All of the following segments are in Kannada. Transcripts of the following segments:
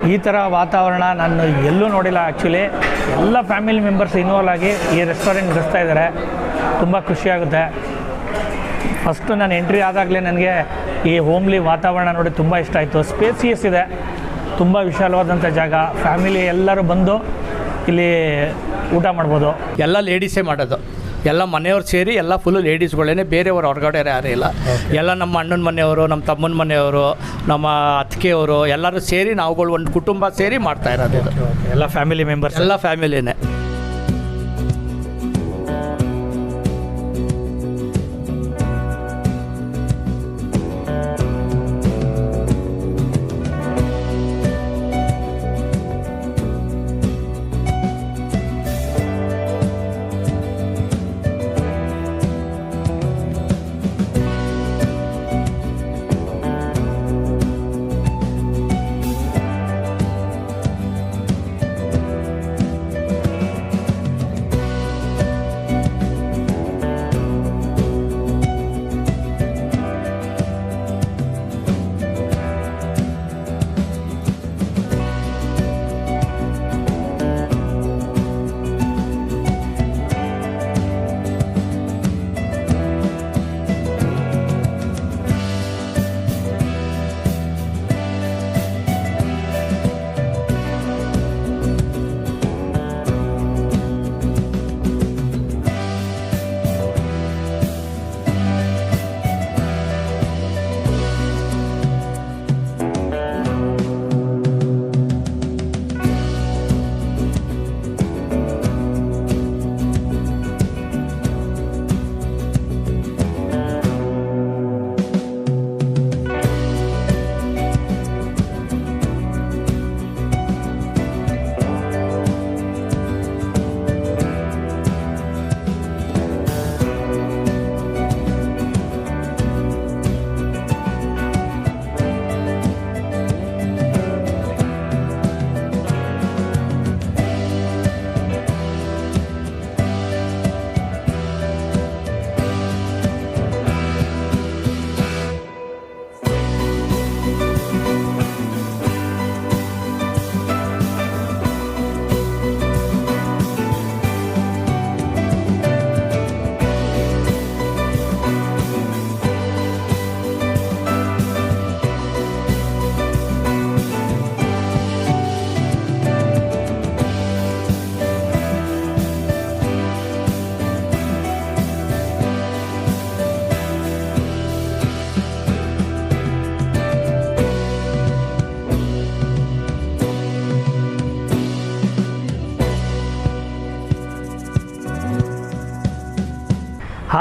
ಈ ಥರ ವಾತಾವರಣ ನಾನು ಎಲ್ಲೂ ನೋಡಿಲ್ಲ ಆ್ಯಕ್ಚುಲಿ ಎಲ್ಲ ಫ್ಯಾಮಿಲಿ ಮೆಂಬರ್ಸ್ ಇನ್ವಾಲ್ವ್ ಆಗಿ ಈ ರೆಸ್ಟೋರೆಂಟ್ ನಡೆಸ್ತಾ ಇದ್ದಾರೆ ತುಂಬ ಖುಷಿಯಾಗುತ್ತೆ ಫಸ್ಟು ನಾನು ಎಂಟ್ರಿ ಆದಾಗಲೇ ನನಗೆ ಈ ಹೋಮ್ಲಿ ವಾತಾವರಣ ನೋಡಿ ತುಂಬ ಇಷ್ಟ ಆಯಿತು. ಸ್ಪೇಸಿಯಸ್ ಇದೆ. ತುಂಬ ವಿಶಾಲವಾದಂಥ ಜಾಗ. ಫ್ಯಾಮಿಲಿ ಎಲ್ಲರೂ ಬಂದು ಇಲ್ಲಿ ಊಟ ಮಾಡ್ಬೋದು. ಎಲ್ಲ ಲೇಡೀಸೇ ಮಾಡೋದು. ಎಲ್ಲ ಮನೆಯವ್ರು ಸೇರಿ ಎಲ್ಲ ಫುಲ್ಲು ಲೇಡೀಸ್ಗಳೇ ಬೇರೆಯವರು ಹೊರಗಡೆ ಯಾರೂ ಇಲ್ಲ ಎಲ್ಲ ನಮ್ಮ ಅಣ್ಣನ ಮನೆಯವರು ನಮ್ಮ ತಮ್ಮನ ಮನೆಯವರು ನಮ್ಮ ಅತ್ತಿಗೆಯವರು ಎಲ್ಲರೂ ಸೇರಿ ನಾವುಗಳು ಒಂದು ಕುಟುಂಬ ಸೇರಿ ಮಾಡ್ತಾ ಇರೋದು ಎಲ್ಲ ಫ್ಯಾಮಿಲಿ ಮೆಂಬರ್ಸ್ ಎಲ್ಲ ಫ್ಯಾಮಿಲಿನೇ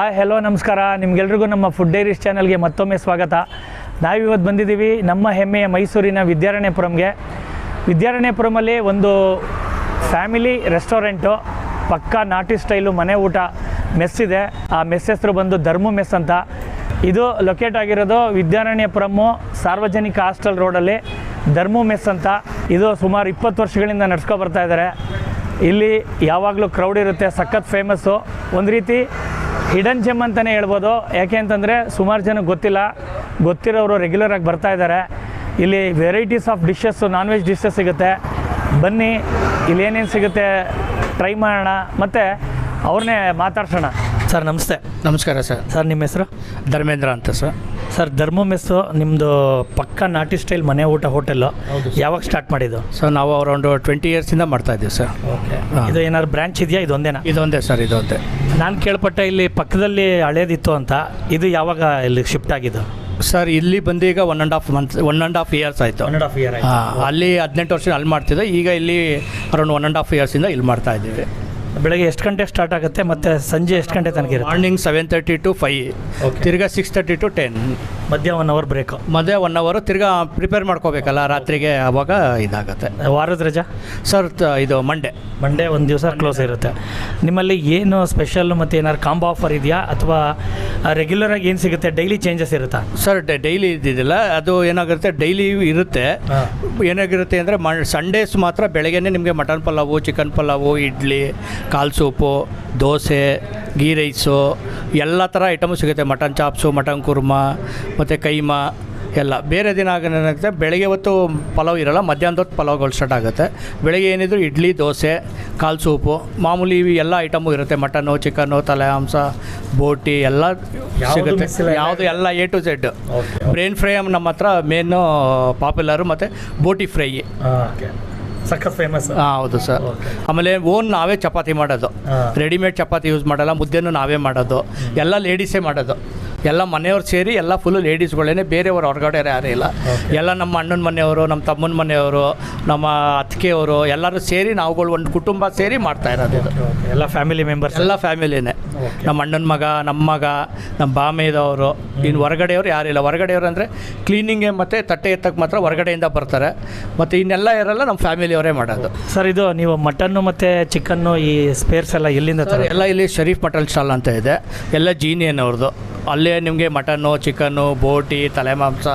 ಹಾಯ್ ಹೆಲೋ ನಮಸ್ಕಾರ. ನಿಮ್ಗೆಲ್ರಿಗೂ ನಮ್ಮ ಫುಡ್ ಡೈರೀಸ್ ಚಾನಲ್ಗೆ ಮತ್ತೊಮ್ಮೆ ಸ್ವಾಗತ. ನಾವಿವತ್ತು ಬಂದಿದ್ದೀವಿ ನಮ್ಮ ಹೆಮ್ಮೆಯ ಮೈಸೂರಿನ ವಿದ್ಯಾರಣ್ಯಪುರಂಗೆ. ವಿದ್ಯಾರಣ್ಯಪುರಮಲ್ಲಿ ಒಂದು ಫ್ಯಾಮಿಲಿ ರೆಸ್ಟೋರೆಂಟು ಪಕ್ಕಾ ನಾಟಿ ಸ್ಟೈಲು ಮನೆ ಊಟ ಮೆಸ್ ಇದೆ. ಆ ಮೆಸ್ ಹೆಸರು ಬಂದು ಧರ್ಮ ಮೆಸ್ ಅಂತ. ಇದು ಲೊಕೇಟ್ ಆಗಿರೋದು ವಿದ್ಯಾರಣ್ಯಪುರಮು ಸಾರ್ವಜನಿಕ ಹಾಸ್ಟೆಲ್ ರೋಡಲ್ಲಿ ಧರ್ಮ ಮೆಸ್ ಅಂತ. ಇದು ಸುಮಾರು ಇಪ್ಪತ್ತು ವರ್ಷಗಳಿಂದ ನಡ್ಸ್ಕೊ ಬರ್ತಾ ಇದ್ದಾರೆ ಇಲ್ಲಿ ಯಾವಾಗಲೂ ಕ್ರೌಡ್ ಇರುತ್ತೆ, ಸಖತ್ ಫೇಮಸ್ಸು ಒಂದು ರೀತಿ ಹಿಡನ್ ಜಿಮ್ ಅಂತಲೇ ಹೇಳ್ಬೋದು. ಯಾಕೆ ಅಂತಂದರೆ ಸುಮಾರು ಜನಕ್ಕೆ ಗೊತ್ತಿಲ್ಲ. ಗೊತ್ತಿರೋರು ರೆಗ್ಯುಲರಾಗಿ ಬರ್ತಾ ಇದ್ದಾರೆ. ಇಲ್ಲಿ varieties of dishes non veg dishes ಸಿಗುತ್ತೆ. ಬನ್ನಿ ಇಲ್ಲಿ ಏನೇನು ಸಿಗುತ್ತೆ ಟ್ರೈ ಮಾಡೋಣ. ಮತ್ತು ಅವ್ರನ್ನೇ ಮಾತಾಡ್ಸೋಣ. ಸರ್ ನಮಸ್ತೆ. ನಮಸ್ಕಾರ ಸರ್. ಸರ್ ನಿಮ್ಮ ಹೆಸರು? ಧರ್ಮೇಂದ್ರ ಅಂತ ಸರ್. ಸರ್ ಧರ್ಮ ಮೆಸ್ಸು ನಿಮ್ಮದು ಪಕ್ಕ ನಾಟಿ ಸ್ಟೈಲ್ ಮನೆ ಊಟ ಹೋಟೆಲ್ಲು. ಯಾವಾಗ ಸ್ಟಾರ್ಟ್ ಮಾಡಿದ್ದು? ಸರ್ ನಾವು ಅರೌಂಡ್ ಟ್ವೆಂಟಿ ಇಯರ್ಸಿಂದ ಮಾಡ್ತಾ ಇದ್ದೀವಿ ಸರ್. ಓಕೆ. ಇದು ಏನಾದ್ರು ಬ್ರ್ಯಾಂಚ್ ಇದೆಯಾ? ಇದೊಂದೇನಾ? ಇದೊಂದೇ ಸರ್ ಇದೊಂದೇ. ನಾನು ಕೇಳ್ಪಟ್ಟೆ ಇಲ್ಲಿ ಪಕ್ಕದಲ್ಲಿ ಹಳೇದಿತ್ತು ಅಂತ. ಇದು ಯಾವಾಗ ಇಲ್ಲಿ ಶಿಫ್ಟ್ ಆಗಿದ್ದು? ಸರ್ ಇಲ್ಲಿ ಬಂದು ಈಗ one and half month one and half years ಆಯಿತು. ಒನ್ ಆ್ಯಂಡ್ ಹಾಫ್ ಇಯರ್ ಹಾಂ ಅಲ್ಲಿ ಹದಿನೆಂಟು ವರ್ಷ ಅಲ್ಲಿ ಮಾಡ್ತಿದ್ದೆ. ಈಗ ಇಲ್ಲಿ ಅರೌಂಡ್ ಒನ್ ಆ್ಯಂಡ್ ಹಾಫ್ ಇಯರ್ಸಿಂದ ಇಲ್ಲಿ ಮಾಡ್ತಾ ಇದ್ದೀವಿ. ಬೆಳಗ್ಗೆ ಎಷ್ಟು ಗಂಟೆ ಸ್ಟಾರ್ಟ್ ಆಗುತ್ತೆ ಮತ್ತು ಸಂಜೆ ಎಷ್ಟು ಗಂಟೆ ತನಕ ಇರುತ್ತೆ? Morning seven thirty to five. ತಿರ್ಗಾ ಸಿಕ್ಸ್ ತರ್ಟಿ ಟು ಟೆನ್ ಮಧ್ಯ ಒನ್ ಅವರ್ ಬ್ರೇಕು ಮಧ್ಯ ಒನ್ ಅವರು ತಿರ್ಗಾ ಪ್ರಿಪೇರ್ ಮಾಡ್ಕೋಬೇಕಲ್ಲ ರಾತ್ರಿಗೆ ಅವಾಗ ಇದಾಗುತ್ತೆ. ವಾರದ ರಜಾ? ಸರ್ ಇದು ಮಂಡೇ ಮಂಡೇ ಒಂದು ದಿವಸ ಕ್ಲೋಸ್ ಇರುತ್ತೆ. ನಿಮ್ಮಲ್ಲಿ ಏನು ಸ್ಪೆಷಲ್ ಮತ್ತು ಏನಾದ್ರು ಕಾಂಬೋ ಆಫರ್ ಇದೆಯಾ? ಅಥವಾ ರೆಗ್ಯುಲರಾಗಿ ಏನು ಸಿಗುತ್ತೆ? ಡೈಲಿ ಚೇಂಜಸ್ ಇರುತ್ತಾ? ಸರ್ ಡೈಲಿ ಇದ್ದಿದ್ದಿಲ್ಲ. ಅದು ಏನಾಗಿರುತ್ತೆ ಡೈಲಿ ಇರುತ್ತೆ. ಏನಾಗಿರುತ್ತೆ ಅಂದರೆ ಮ ಸಂಡೇಸ್ ಮಾತ್ರ ಬೆಳಗ್ಗೆನೇ ನಿಮಗೆ ಮಟನ್ ಪಲಾವು ಚಿಕನ್ ಪಲಾವು ಇಡ್ಲಿ ಕಾಲ್ ಸೂಪು ದೋಸೆ ಗೀ ರೈಸು ಎಲ್ಲ ಥರ ಐಟಮು ಸಿಗುತ್ತೆ. ಮಟನ್ ಚಾಪ್ಸು ಮಟನ್ ಕುರ್ಮಾ ಮತ್ತು ಕೈಮಾ ಎಲ್ಲ. ಬೇರೆ ದಿನ ಏನಾಗುತ್ತೆ ಬೆಳಗ್ಗೆ ಹೊತ್ತು ಪಲಾವ್ ಇರಲ್ಲ ಮಧ್ಯಾಹ್ನದ ಹೊತ್ತು ಪಲಾವ್ಗಳು ಸ್ಟಾರ್ಟ್ ಆಗುತ್ತೆ. ಬೆಳಗ್ಗೆ ಏನಿದ್ರು ಇಡ್ಲಿ ದೋಸೆ ಕಾಲು ಸೂಪು ಮಾಮೂಲಿ ಇವು ಎಲ್ಲ ಐಟಮು ಇರುತ್ತೆ. ಮಟನ್ನು ಚಿಕನ್ನು ತಲೆ ಮಾಂಸ ಬೋಟಿ ಎಲ್ಲ ಸಿಗುತ್ತೆ. ಯಾವುದು ಎಲ್ಲ A to Z brain fry ನಮ್ಮ ಹತ್ರ ಮೇನು ಪಾಪ್ಯುಲರು ಮತ್ತು ಬೋಟಿ ಫ್ರೈ ಸಖತ್ ಫೇಮಸ್ ಹಾಂ ಹೌದು ಸರ್. ಆಮೇಲೆ ಓನ್ ನಾವೇ ಚಪಾತಿ ಮಾಡೋದು. ರೆಡಿಮೇಡ್ ಚಪಾತಿ ಯೂಸ್ ಮಾಡಲ್ಲ ಮುದ್ದೆನೂ ನಾವೇ ಮಾಡೋದು. ಎಲ್ಲ ಲೇಡೀಸೇ ಮಾಡೋದು. ಎಲ್ಲ ಮನೆಯವ್ರು ಸೇರಿ ಎಲ್ಲ ಫುಲ್ಲು ಲೇಡೀಸ್ಗಳೇನೆ ಬೇರೆಯವರು ಹೊರಗಡೆ ಯಾರೂ ಇಲ್ಲ. ಎಲ್ಲ ನಮ್ಮ ಅಣ್ಣನ ಮನೆಯವರು ನಮ್ಮ ತಮ್ಮನ ಮನೆಯವರು ನಮ್ಮ ಅತ್ತಿಗೆಯವರು ಎಲ್ಲರೂ ಸೇರಿ ನಾವುಗಳು ಒಂದು ಕುಟುಂಬ ಸೇರಿ ಮಾಡ್ತಾ ಇರೋದು ಇದು. ಎಲ್ಲ ಫ್ಯಾಮಿಲಿ ಮೆಂಬರ್ಸ್ ಎಲ್ಲ ಫ್ಯಾಮಿಲಿನೇ ನಮ್ಮ ಅಣ್ಣನ ಮಗ ನಮ್ಮ ಮಗ ನಮ್ಮ ಬಾಮೇದವರು ಇನ್ನು ಹೊರಗಡೆಯವರು ಯಾರಿಲ್ಲ ಹೊರಗಡೆಯವರು ಅಂದರೆ ಕ್ಲೀನಿಂಗ್ಗೆ ಮತ್ತು ತಟ್ಟೆ ಎತ್ತಕ್ಕೆ ಮಾತ್ರ ಹೊರಗಡೆಯಿಂದ ಬರ್ತಾರೆ. ಮತ್ತು ಇನ್ನೆಲ್ಲ ಇರಲ್ಲ ನಮ್ಮ ಫ್ಯಾಮಿಲಿಯವರೇ ಮಾಡೋದು. ಸರ್ ಇದು ನೀವು ಮಟನ್ನು ಮತ್ತು ಚಿಕನ್ನು ಈ ಸ್ಪೇರ್ಸ್ ಎಲ್ಲ ಎಲ್ಲಿಂದ ಎಲ್ಲ ಇಲ್ಲಿ ಶರೀಫ್ ಮಟನ್ ಸ್ಟಾಲ್ ಅಂತ ಇದೆ. ಎಲ್ಲ ಜೀನಿಯನ್ ಅವ್ರದ್ದು. ಅಲ್ಲೇ ನಿಮಗೆ ಮಟನ್ನು ಚಿಕನ್ನು ಬೋಟಿ ತಲೆ ಮಾಂಸ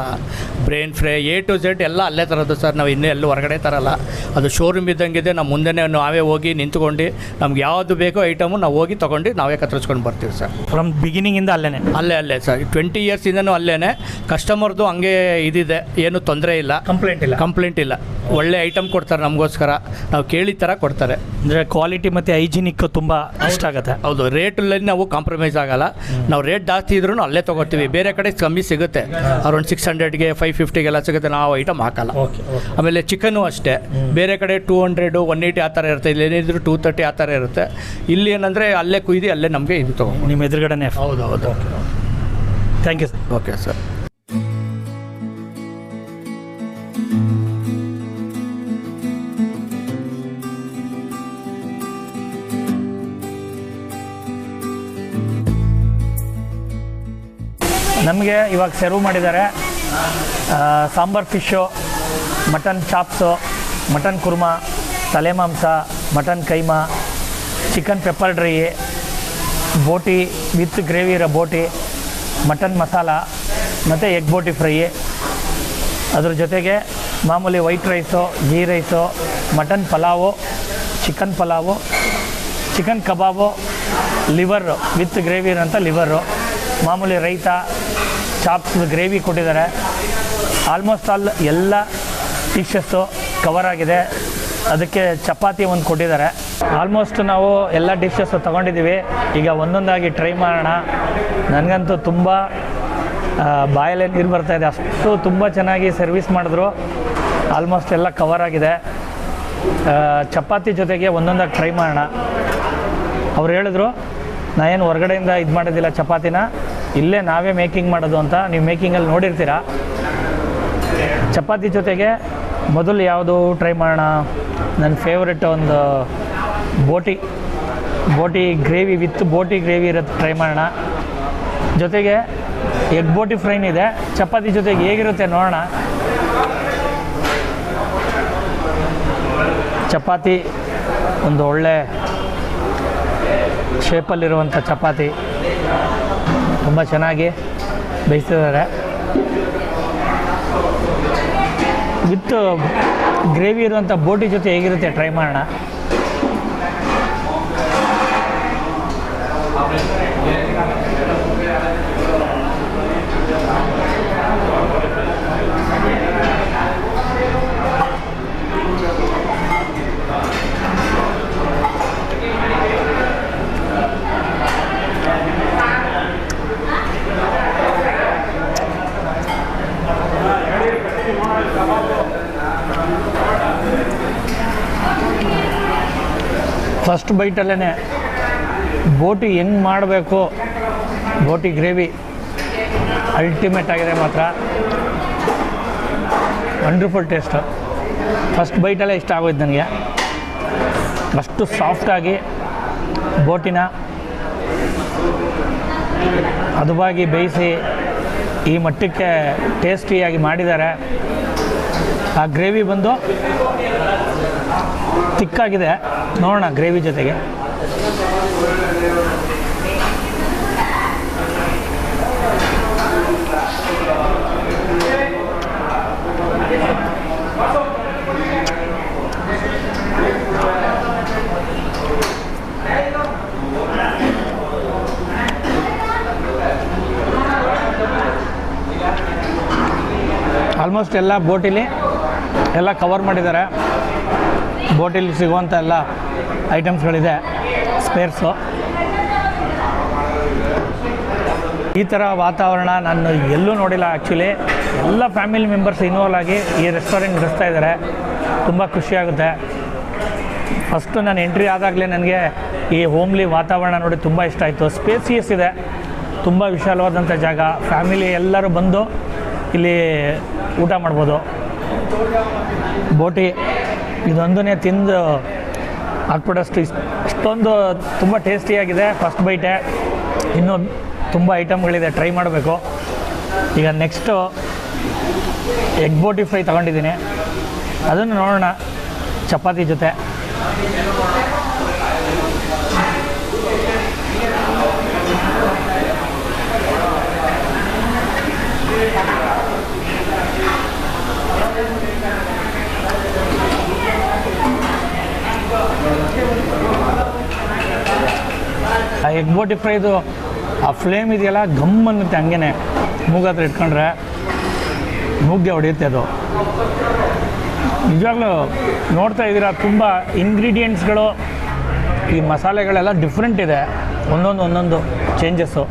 brain fry A to Z ಎಲ್ಲ ಅಲ್ಲೇ ತರೋದು ಸರ್. ನಾವು ಇನ್ನೂ ಎಲ್ಲೂ ಹೊರಗಡೆ ತರಲ್ಲ. ಅದು ಶೋರೂಮ್ ಇದ್ದಂಗಿದೆ ನಮ್ಮ ಮುಂದೆನೇ ನಾವೇ ಹೋಗಿ ನಿಂತ್ಕೊಂಡು ನಮ್ಗೆ ಯಾವುದು ಬೇಕೋ ಐಟಮು ನಾವು ಹೋಗಿ ತೊಗೊಂಡು ನಾವೇ ಕತ್ತರಿಸ್ಕೊಂಡು ಬರ್ತೀವಿ ಸರ್. ಫ್ರಮ್ ಬಿಗಿನಿಂಗಿಂದ ಅಲ್ಲೇ ಅಲ್ಲೇ ಅಲ್ಲೇ ಸರ್. ಟ್ವೆಂಟಿ ಇಯರ್ಸಿಂದನೂ ಅಲ್ಲೇ ಕಸ್ಟಮರ್ದು ಹಂಗೆ ಇದಿದೆ. ಏನು ತೊಂದರೆ ಇಲ್ಲ. ಕಂಪ್ಲೇಂಟ್ ಇಲ್ಲ? ಕಂಪ್ಲೇಂಟ್ ಇಲ್ಲ. ಒಳ್ಳೆ ಐಟಮ್ ಕೊಡ್ತಾರೆ ನಮಗೋಸ್ಕರ. ನಾವು ಕೇಳಿದ ಥರ ಕೊಡ್ತಾರೆ. ಅಂದರೆ ಕ್ವಾಲಿಟಿ ಮತ್ತು ಹೈಜಿನಿಕ್ ತುಂಬ ಇಷ್ಟ ಆಗುತ್ತೆ. ಹೌದು. ರೇಟಲ್ಲಿ ನಾವು ಕಾಂಪ್ರಮೈಸ್ ಆಗಲ್ಲ. ನಾವು ರೇಟ್ ಜಾಸ್ತಿ ಇದ್ರೂ ಅಲ್ಲೇ ತಗೋತೀವಿ ಬೇರೆ ಕಡೆ ಕಮ್ಮಿ ಸಿಗುತ್ತೆ. ಅರೌಂಡ್ ಸಿಕ್ಸ್ ಹಂಡ್ರೆಡ್ಗೆ ಫೈವ್ ಫಿಫ್ಟಿಗೆಲ್ಲ ಸಿಗುತ್ತೆ. ನಾವು ಐಟಮ್ ಹಾಕಲ್ಲ. ಆಮೇಲೆ ಚಿಕನ್ನು ಅಷ್ಟೇ. ಬೇರೆ ಕಡೆ ಟೂ ಹಂಡ್ರೆಡು ಒನ್ ಏಯ್ಟಿ ಆ ಥರ ಇರುತ್ತೆ. ಇಲ್ಲಿ ಏನಿದ್ರು ಟೂ ತರ್ಟಿ ಆ ಥರ ಇರುತ್ತೆ. ಇಲ್ಲಿ ಏನಂದರೆ ಅಲ್ಲೇ ಕುಯ್ದು ಅಲ್ಲೇ ನಮಗೆ ಇದು ತಗೋ ನಿಮ್ಮ ಎದುರುಗಡೆನೆ. ಹೌದು ಹೌದು thank you sir okay sir ನಮಗೆ ಇವಾಗ ಸರ್ವ್ ಮಾಡಿದ್ದಾರೆ sambar fish mutton chops mutton kurma ತಲೆ ಮಾಂಸ mutton keema chicken pepper dry boti with gravy ಇರೋ ಬೋಟಿ ಮಟನ್ ಮಸಾಲ ಮತ್ತು ಎಗ್ ಬೋಟಿ ಫ್ರೈ ಅದ್ರ ಜೊತೆಗೆ ಮಾಮೂಲಿ white rice ghee rice mutton pulao chicken pulao chicken kebab liver with gravy ಇರೋಂಥ ಲಿವರು ಮಾಮೂಲಿ ರೈತ ಚಾಪ್ಸ್ ಗ್ರೇವಿ ಕೊಟ್ಟಿದ್ದಾರೆ. ಆಲ್ಮೋಸ್ಟ್ ಆಲ್ ಎಲ್ಲ ಡಿಶಸ್ಸು ಕವರ್ ಆಗಿದೆ. ಅದಕ್ಕೆ ಚಪಾತಿ ಒಂದು ಕೊಟ್ಟಿದ್ದಾರೆ. ಆಲ್ಮೋಸ್ಟ್ ನಾವು ಎಲ್ಲ ಡಿಶಸ್ಸು ತೊಗೊಂಡಿದ್ದೀವಿ. ಈಗ ಒಂದೊಂದಾಗಿ ಟ್ರೈ ಮಾಡೋಣ. ನನಗಂತೂ ತುಂಬ ಬಾಯಲ್ಲಿ ನೀರು ಬರ್ತಾಯಿದೆ ಅಷ್ಟು ತುಂಬ ಚೆನ್ನಾಗಿ ಸರ್ವಿಸ್ ಮಾಡಿದ್ರು. ಆಲ್ಮೋಸ್ಟ್ ಎಲ್ಲ ಕವರ್ ಆಗಿದೆ. ಚಪಾತಿ ಜೊತೆಗೆ ಒಂದೊಂದಾಗಿ ಟ್ರೈ ಮಾಡೋಣ. ಅವ್ರು ಹೇಳಿದ್ರು ನಾ ಏನು ಹೊರಗಡೆಯಿಂದ ಇದು ಮಾಡೋದಿಲ್ಲ ಚಪಾತಿನ. ಇಲ್ಲೇ ನಾವೇ ಮೇಕಿಂಗ್ ಮಾಡೋದು ಅಂತ ನೀವು ಮೇಕಿಂಗಲ್ಲಿ ನೋಡಿರ್ತೀರ? ಚಪಾತಿ ಜೊತೆಗೆ ಮೊದಲು ಯಾವುದು ಟ್ರೈ ಮಾಡೋಣ? ನನ್ನ ಫೇವ್ರೆಟ್ ಒಂದು ಬೋಟಿ. ಬೋಟಿ ಗ್ರೇವಿ ವಿತ್ ಬೋಟಿ ಗ್ರೇವಿ ಇರೋದು ಟ್ರೈ ಮಾಡೋಣ. ಜೊತೆಗೆ ಎಗ್ ಬೋಟಿ ಫ್ರೈನ್ ಇದೆ. ಚಪಾತಿ ಜೊತೆಗೆ ಹೇಗಿರುತ್ತೆ ನೋಡೋಣ. ಚಪಾತಿ ಒಂದು ಒಳ್ಳೆ ಶೇಪಲ್ಲಿರುವಂಥ ಚಪಾತಿ ತುಂಬ ಚೆನ್ನಾಗಿ ಬೇಯಿಸ್ತಿದ್ದಾರೆ. ವಿತ್ ಗ್ರೇವಿ ಇರುವಂಥ ಬೋಟಿ ಜೊತೆ ಹೇಗಿರುತ್ತೆ? ಟ್ರೈ ಮಾಡೋಣ. ಫಸ್ಟ್ ಬೈಟಲ್ಲೇ ಬೋಟಿ ಹೆಂಗೆ ಮಾಡಬೇಕು? ಬೋಟಿ ಗ್ರೇವಿ ಅಲ್ಟಿಮೇಟ್ ಆಗಿದೆ ಮಾತ್ರ. ವಂಡರ್ಫುಲ್ ಟೇಸ್ಟು ಫಸ್ಟ್ ಬೈಟಲ್ಲೇ ಇಷ್ಟ ಆಗೋಯ್ತು ನನಗೆ. ಅಷ್ಟು ಸಾಫ್ಟಾಗಿ ಬೋಟಿನ ಅದುವಾಗಿ ಬೇಯಿಸಿ ಈ ಮಟ್ಟಕ್ಕೆ ಟೇಸ್ಟಿಯಾಗಿ ಮಾಡಿದ್ದಾರೆ. ಆ ಗ್ರೇವಿ ಬಂದು ತಿಕ್ಕಾಗಿದೆ. ನೋಡೋಣ ಗ್ರೇವಿ ಜೊತೆಗೆ. ಆಲ್ಮೋಸ್ಟ್ ಎಲ್ಲ ಬೋಟಿಲಿ ಎಲ್ಲ ಕವರ್ ಮಾಡಿದ್ದಾರೆ. ಬೋಟಿಲಿ ಸಿಗುವಂಥ ಎಲ್ಲ ಐಟಮ್ಸ್ಗಳಿದೆ, ಸ್ಪೇರ್ಸು. ಈ ಥರ ವಾತಾವರಣ ನಾನು ಎಲ್ಲೂ ನೋಡಿಲ್ಲ ಆ್ಯಕ್ಚುಲಿ. ಎಲ್ಲ ಫ್ಯಾಮಿಲಿ ಮೆಂಬರ್ಸ್ ಇನ್ವಾಲ್ವ್ ಆಗಿ ಈ ರೆಸ್ಟೋರೆಂಟ್ ನಡೆಸ್ತಾ ಇದ್ದಾರೆ. ತುಂಬ ಖುಷಿಯಾಗುತ್ತೆ ಫಸ್ಟು ನಾನು ಎಂಟ್ರಿ ಆದಾಗಲೇ ನನಗೆ ಈ ಹೋಮ್ಲಿ ವಾತಾವರಣ ನೋಡಿ ತುಂಬ ಇಷ್ಟ ಆಯಿತು. ಸ್ಪೇಸಿಯಸ್ ಇದೆ. ತುಂಬ ವಿಶಾಲವಾದಂಥ ಜಾಗ. ಫ್ಯಾಮಿಲಿ ಎಲ್ಲರೂ ಬಂದು ಇಲ್ಲಿ ಊಟ ಮಾಡ್ಬೋದು. ಬೋಟಿ. ಇದೊಂದನ್ನೇ ತಿಂದು ಹಾಕ್ಬಿಡೋಷ್ಟು ಇಷ್ಟೊಂದು ತುಂಬ ಟೇಸ್ಟಿಯಾಗಿದೆ ಫಸ್ಟ್ ಬೈಟೆ. ಇನ್ನೂ ತುಂಬ ಐಟಮ್ಗಳಿದೆ, ಟ್ರೈ ಮಾಡಬೇಕು. ಈಗ ನೆಕ್ಸ್ಟು ಎಗ್ ಬೋಟಿ ಫ್ರೈ ತೊಗೊಂಡಿದ್ದೀನಿ. ಅದನ್ನು ನೋಡೋಣ, ಚಪಾತಿ ಜೊತೆ. ಆ ಎಗ್ ಬೋಟಿ ಫ್ರೈದು ಆ ಫ್ಲೇಮ್ ಇದೆಯಲ್ಲ ಗಮ್ ಅನ್ನುತ್ತೆ ಹಂಗೇನೆ. ಮೂಗತ್ರ ಇಟ್ಕೊಂಡ್ರೆ ಮೂಗ್ಗೆ ಹೊಡೆಯುತ್ತೆ ಅದು. ನಿಜವಾಗ್ಲೂ ನೋಡ್ತಾ ಇದ್ದೀರಾ, ತುಂಬ ಇಂಗ್ರೀಡಿಯೆಂಟ್ಸ್ಗಳು ಈ ಮಸಾಲೆಗಳೆಲ್ಲ ಡಿಫ್ರೆಂಟ್ ಇದೆ. ಒಂದೊಂದು ಒಂದೊಂದು ಚೇಂಜಸ್ಸು